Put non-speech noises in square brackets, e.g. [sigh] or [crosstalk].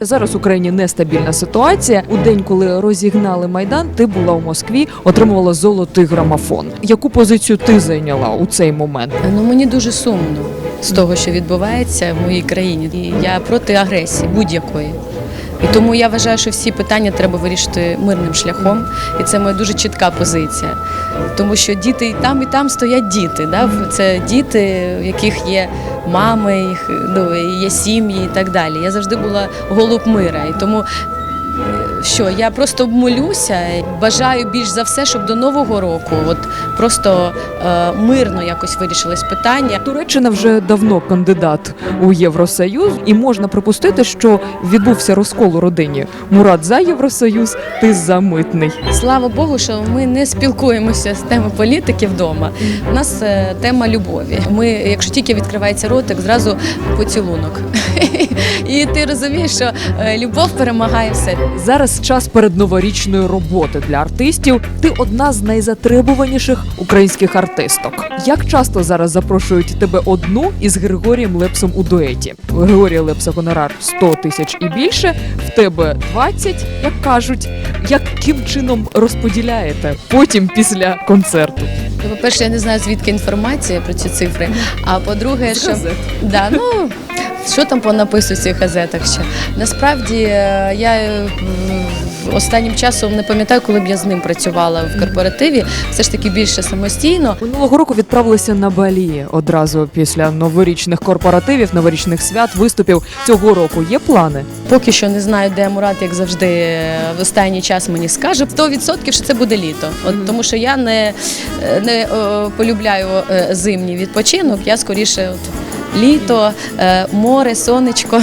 Зараз в Україні нестабільна ситуація. У день, коли розігнали майдан, ти була у Москві, отримувала золотий грамофон. Яку позицію ти зайняла у цей момент? Ну мені дуже сумно з того, що відбувається в моїй країні. І я проти агресії будь-якої. І тому я вважаю, що всі питання треба вирішити мирним шляхом, і це моя дуже чітка позиція. Тому що діти і там, і там стоять діти. Да? Це діти, в яких є мами, їх ну, є сім'ї і так далі. Я завжди була голуб мира. І тому що я просто молюся, бажаю більш за все, щоб до нового року, от просто е, мирно якось вирішилось питання. Туреччина вже давно кандидат у Євросоюз, і можна припустити, що відбувся розкол у родині. Мурат за Євросоюз, ти за митний. Слава Богу, що ми не спілкуємося з теми політики вдома. У нас е, тема любові. Ми, якщо тільки відкривається ротик, зразу поцілунок. [laughs] І ти розумієш, що е, любов перемагає все. Зараз час передноворічної роботи для артистів. Ти одна з найзатребуваніших українських артисток. Як часто зараз запрошують тебе одну із Григорієм Лепсом у дуеті? У Григорія Лепса гонорар 100 тисяч і більше, в тебе 20, як кажуть. Яким чином розподіляєте потім після концерту? Ну, По-перше, я не знаю, звідки інформація про ці цифри. А по-друге, що да, ну що там понаписують в цих газетах ще. Насправді е, я е, останнім часом не пам'ятаю, коли б я з ним працювала в корпоративі. Все ж таки більше самостійно. Минулого року відправилися на Балі одразу після новорічних корпоративів, новорічних свят, виступів. Цього року є плани. Поки що не знаю, де Мурат, як завжди, е, в останній час мені скаже. 100% що це буде літо. От тому що я не, не е, полюбляю зимній відпочинок. Я скоріше от літо, е, море, сонечко.